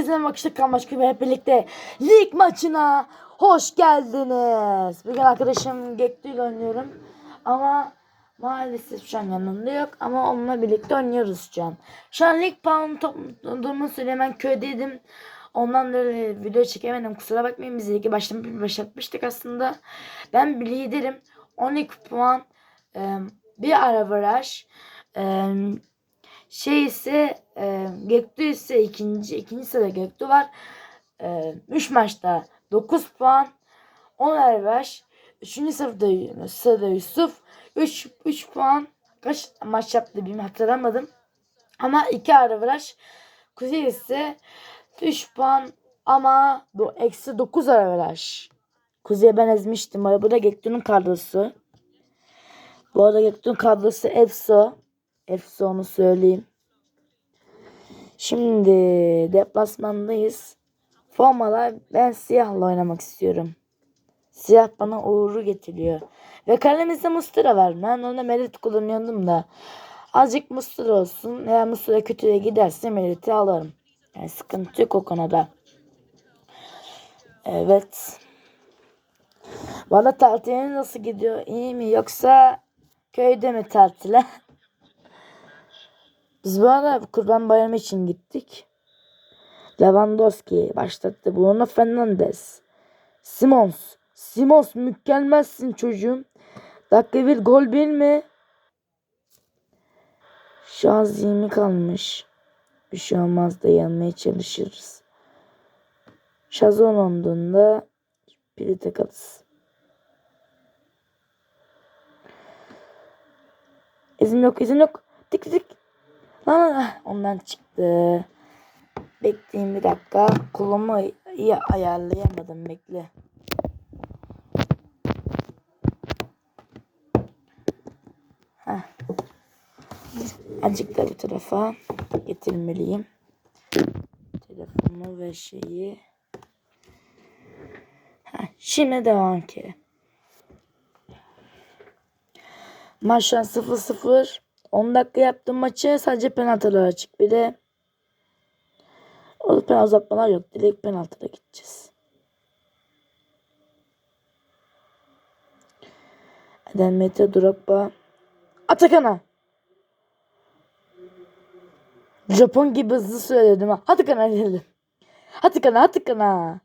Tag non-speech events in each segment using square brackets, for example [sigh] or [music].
Herkese bakışlık kalmış gibi hep birlikte lig maçına hoş geldiniz. Bugün arkadaşım Gektu ile oynuyorum. Ama maalesef şu an yanımda yok. Ama onunla birlikte oynuyoruz şu an. Şu an lig puan topladığımı söylemen köydeydim. Ondan da video çekemedim. Kusura bakmayın biz ligi başlatmıştık aslında. Ben bir liderim. 12 puan. bir ara baraj. E, şey ise e, Göktuğ ise ikinci ikinci sırada Göktuğ var. 3 maçta 9 puan. 10 Erbaş. 3. sırada, sırada Yusuf. 3 3 puan. Kaç maç yaptı bilmiyorum hatırlamadım. Ama 2 Arabaş. Kuzey ise 3 puan ama bu eksi 9 Arabaş. Kuzey'e ben ezmiştim. Bu da Göktuğ'un kadrosu. Bu arada Göktuğ'un kadrosu Efso. Efso onu söyleyeyim. Şimdi deplasmandayız. Formalar ben siyahla oynamak istiyorum. Siyah bana uğuru getiriyor. Ve kalemizde Mustura var. Ben ona Merit kullanıyordum da. Azıcık Mustura olsun. Eğer Mustura kötüye giderse Merit'i alırım. Yani sıkıntı yok o konuda. Evet. Valla tatilin nasıl gidiyor? İyi mi? Yoksa köyde mi tatile? [laughs] Biz bu arada Kurban Bayramı için gittik. Lewandowski başlattı. Bruno Fernandes. Simons. Simons mükemmelsin çocuğum. Dakika bir gol bir mi? An zihni kalmış. Bir şey olmaz da yanmaya çalışırız. Şazon olduğunda pili takarız. İzin yok izin yok. Tik tik. Aa, ondan çıktı. Bekleyin bir dakika. Kolumu iyi ayarlayamadım. Bekle. Heh. Azıcık da bu tarafa getirmeliyim. Telefonu ve şeyi. Heh, şimdi devam ki. Maç şu an 0-0. 10 dakika yaptım maçı. Sadece penaltılar açık. Bir de o penaltı uzatmalar yok. Direkt penaltıda gideceğiz. Eden Mete Drogba. Atakan'a. Japon gibi hızlı söyledim ha. Atakan'a dedim. Atakan'a Atakan'a.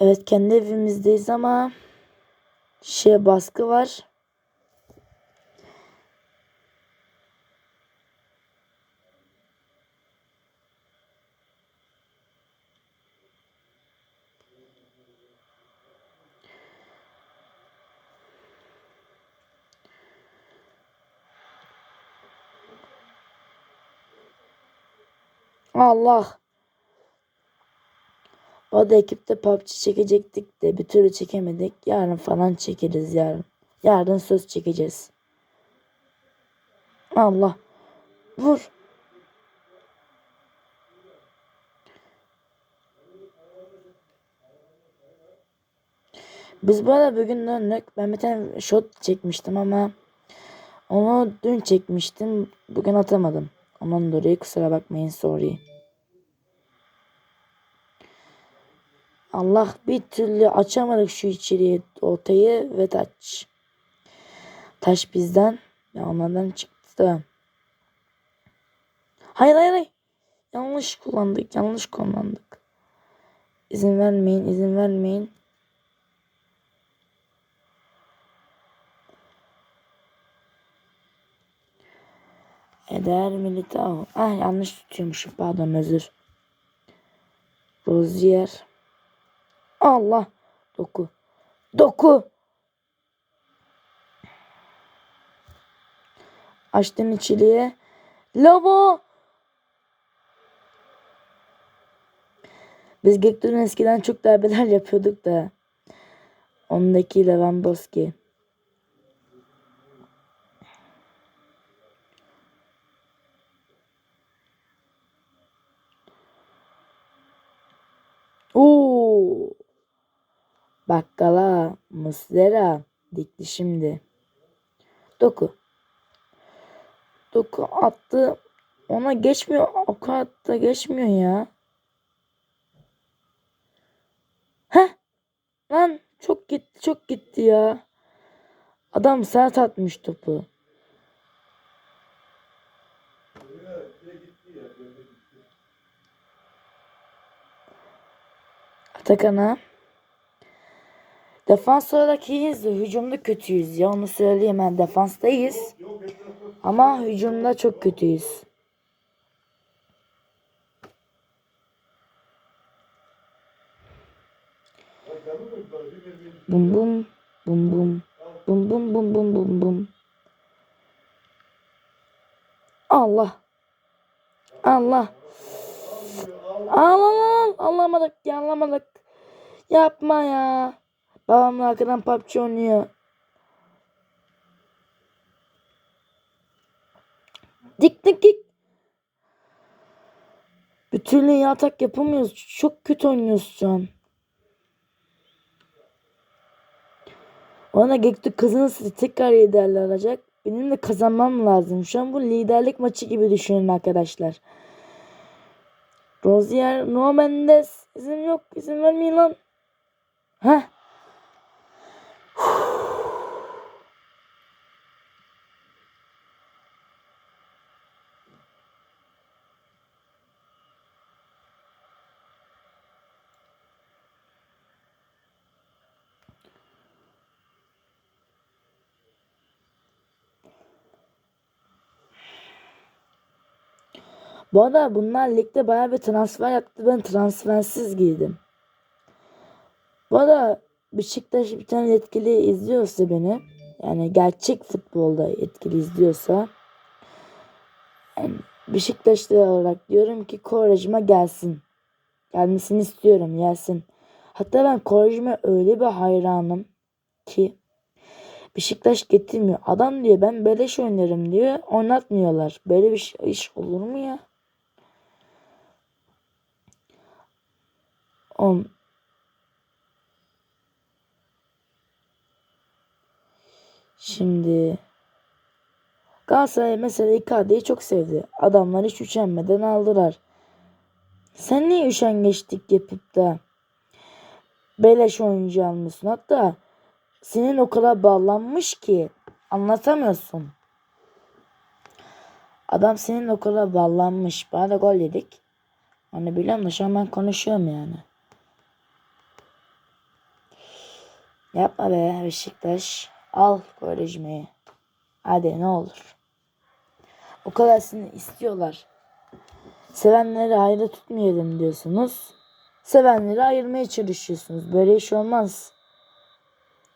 Evet kendi evimizdeyiz ama şey baskı var. Allah. O da ekipte PUBG çekecektik de bir türlü çekemedik. Yarın falan çekeriz yarın. Yarın söz çekeceğiz. Allah. Vur. Biz bu arada bugün döndük. Ben bir tane shot çekmiştim ama onu dün çekmiştim. Bugün atamadım. Ondan dolayı kusura bakmayın sorry. Allah bir türlü açamadık şu içeriye ortayı ve taç. Taş bizden ya onlardan çıktı. Hayır hayır hayır. Yanlış kullandık. Yanlış kullandık. İzin vermeyin. izin vermeyin. Eder Militao. Ah yanlış tutuyormuşum. Pardon özür. Rozier. Allah. Doku. Doku. Açtın içiliğe. Lava. Biz Gektur'un eskiden çok darbeler yapıyorduk da. Ondaki Lewandowski. Oo. Bakkala, Muslera dikti şimdi. Doku. Doku attı. Ona geçmiyor. O da geçmiyor ya. Heh. Lan çok gitti çok gitti ya. Adam sert atmış topu. Atakan'a. Defans olarak iyiyiz de hücumda kötüyüz ya onu söyleyeyim ben defanstayız. Ama hücumda çok kötüyüz. Bum bum bum bum bum bum bum bum bum bum. Allah. Allah. Allah anlamadık anlamadık. Yapma ya. Babamla arkadan PUBG oynuyor. Dik dik dik. Bir türlü iyi yapamıyoruz. Çok kötü oynuyoruz şu an. Ona Gektu kazanırsa tekrar liderli alacak. Benim de kazanmam lazım. Şu an bu liderlik maçı gibi düşünün arkadaşlar. Rozier, No Mendes. İzin yok. izin vermeyin lan. Heh. Bu arada bunlar ligde bayağı bir transfer yaptı. Ben transfersiz giydim. Bu arada Beşiktaş bir tane yetkili izliyorsa beni yani gerçek futbolda etkili izliyorsa yani Beşiktaşlı olarak diyorum ki Korajma gelsin. Gelmesini istiyorum gelsin. Hatta ben Korajma öyle bir hayranım ki Beşiktaş getirmiyor. Adam diyor ben beleş oynarım diyor. Oynatmıyorlar. Böyle bir şey- iş olur mu ya? On. Şimdi Galatasaray mesela Icardi'yi çok sevdi. Adamlar hiç üşenmeden aldılar. Sen niye üşengeçlik yapıp da beleş oyuncu almışsın? Hatta senin o kadar bağlanmış ki anlatamıyorsun. Adam senin o kadar bağlanmış. Bana da gol yedik. Onu biliyorum da şu an ben konuşuyorum yani. Yapma be Beşiktaş. Al Quaresma'yı. Hadi ne olur. O kadar seni istiyorlar. Sevenleri ayrı tutmayalım diyorsunuz. Sevenleri ayırmaya çalışıyorsunuz. Böyle iş olmaz.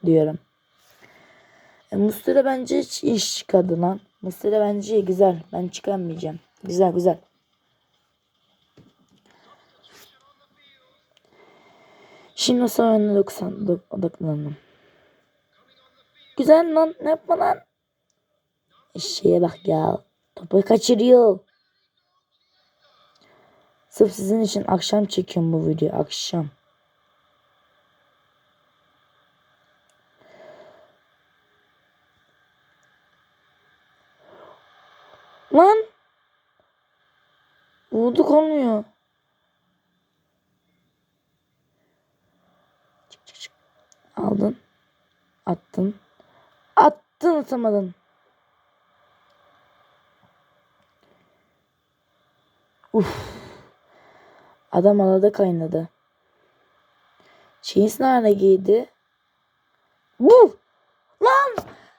Diyorum. E, Mustera bence hiç iş çıkardı lan. Mustera bence güzel. Ben çıkarmayacağım. Güzel güzel. Şimdi sonra 90 odaklanalım. Güzel lan. Ne yapma lan? Şeye bak ya. Topu kaçırıyor. Sırf sizin için akşam çekiyorum bu videoyu. Akşam. Lan. Vurduk olmuyor. Çık çık çık. Aldın. Attın. Attın atamadın. Uf. Adam alada kaynadı. Jeans nerede giydi? Bu. Lan.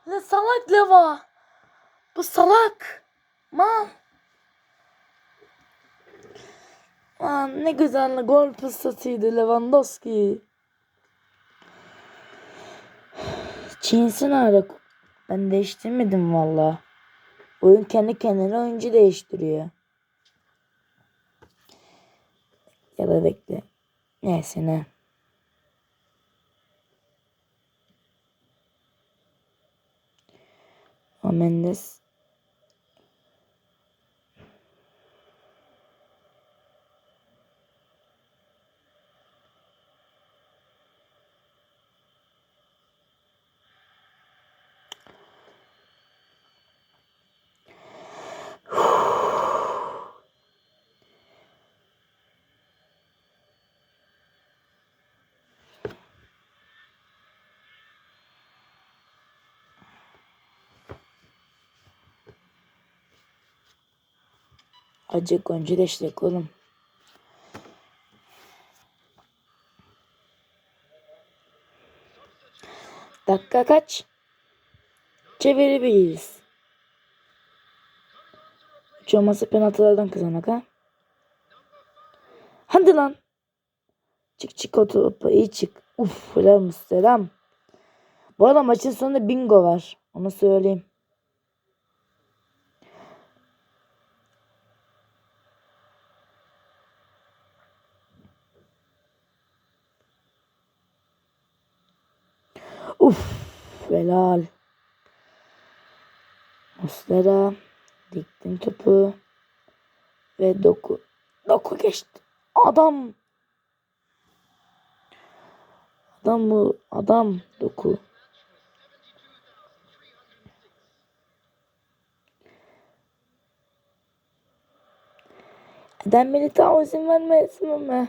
Ne salak leva. Bu salak. Man. Lan ne güzel gol fırsatıydı Lewandowski. Jeans'i nerede? Ben değiştirmedim valla. Oyun kendi kendine oyuncu değiştiriyor. Ya da bekle. Neyse ne. O Mendes. Acık önce değiştirdik oğlum. Dakika kaç? Çevirebiliriz. Hiç olmazsa penaltılardan kazanmak ha. Hadi lan. Çık çık o topa iyi çık. Uf helal selam. Bu arada maçın sonunda bingo var. Onu söyleyeyim. Uf helal. Muslera diktim topu ve doku doku geçti. Adam adam bu adam doku. Neden beni daha izin vermesin ama?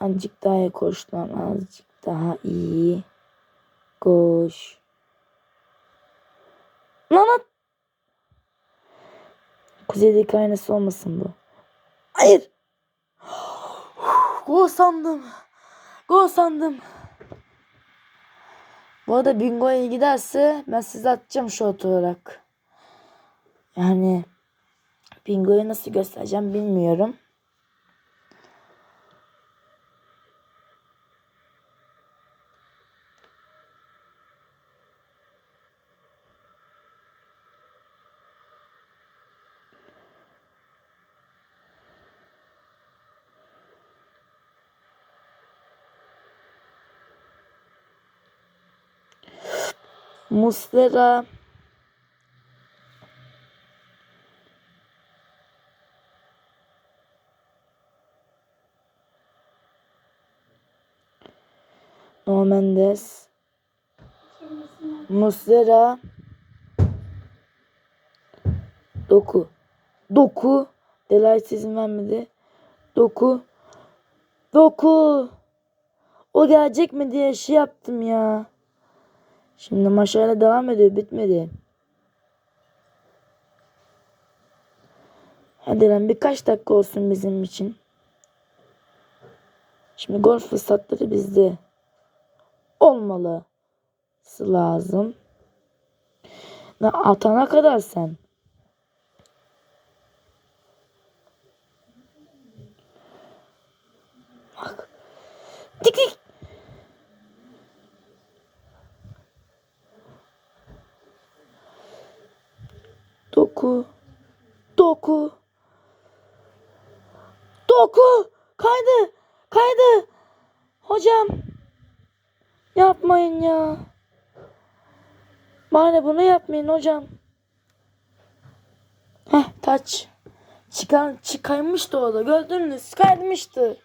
Azıcık daha iyi koş lan. Azıcık daha iyi. Koş. Lan at. Kuzeydeki aynası olmasın bu. Hayır. Gol sandım. Gol sandım. Bu arada bingoya giderse ben size atacağım short olarak. Yani bingoyu nasıl göstereceğim bilmiyorum. Muslera. No Mendes. Muslera. Doku. Doku. Delight izin vermedi Doku. Doku. O gelecek mi diye şey yaptım ya. Şimdi maç hala devam ediyor. Bitmedi. Hadi lan birkaç dakika olsun bizim için. Şimdi gol fırsatları bizde. Olmalı. lazım. Ne atana kadar sen. Bak. Dik dik. Doku. Doku. Doku. Kaydı. Kaydı. Hocam. Yapmayın ya. Bari bunu yapmayın hocam. Heh taç. Çıkar, çıkaymıştı o da gördünüz kaymıştı.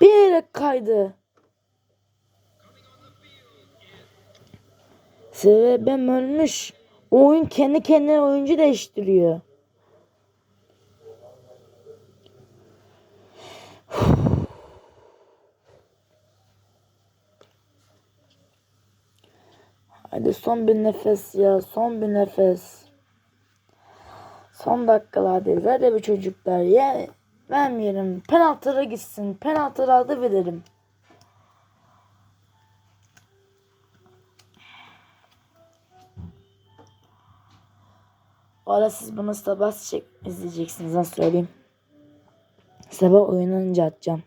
Bir yere kaydı. Sebebim ölmüş. Oyun kendi kendine oyuncu değiştiriyor. Hadi son bir nefes ya. Son bir nefes. Son dakikalardayız. Hadi bir çocuklar. Ya vermeyelim. Penaltıra gitsin. Penaltılarda verelim. Bu arada siz bunu sabah izleyeceksiniz. Nasıl söyleyeyim. Sabah oynanınca atacağım.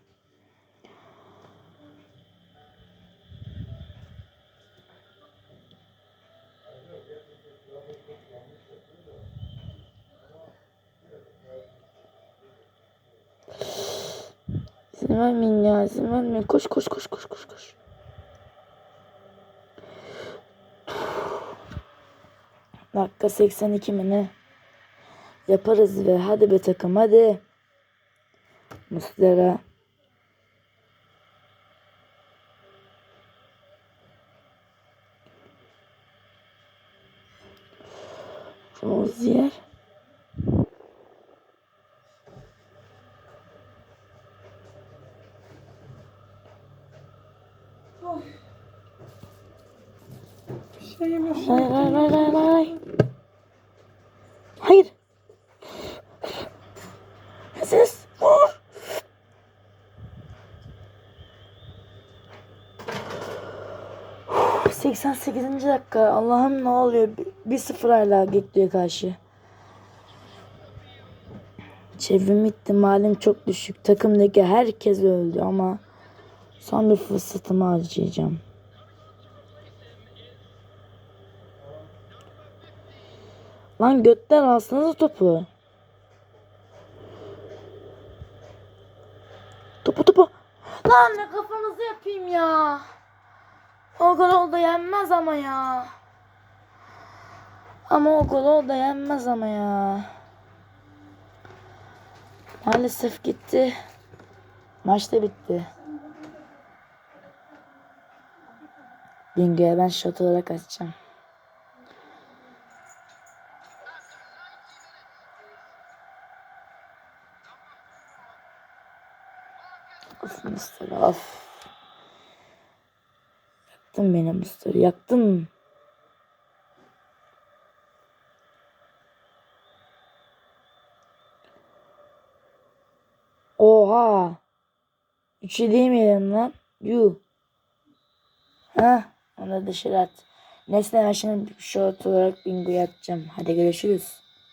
Vermeyin ya. izin vermeyin. Koş koş koş koş koş koş. Dakika 82 mi ne? Yaparız ve hadi be takım hadi. Muslera. Rozier. Hayır hayır hayır hayır hayır. Hayır. Siz vur. Oh, 88. dakika. Allah'ım ne oluyor? 1-0 hala Gekli'ye karşı. Çevrim ihtimalim çok düşük. Takımdaki herkes öldü ama son bir fırsatımı harcayacağım. Lan götten alsanıza topu. Topu topu. Lan ne kafanızı yapayım ya. O gol oldu yenmez ama ya. Ama o gol oldu yenmez ama ya. Maalesef gitti. Maç da bitti. Bingo'ya ben shot olarak açacağım. Of Mustafa of. Yaktın beni Mustafa yaktın. Oha. Üçü değil miydim lan? Yuh. Ha, onu dışarı at. Neyse ben şimdi short olarak bingo atacağım. Hadi görüşürüz.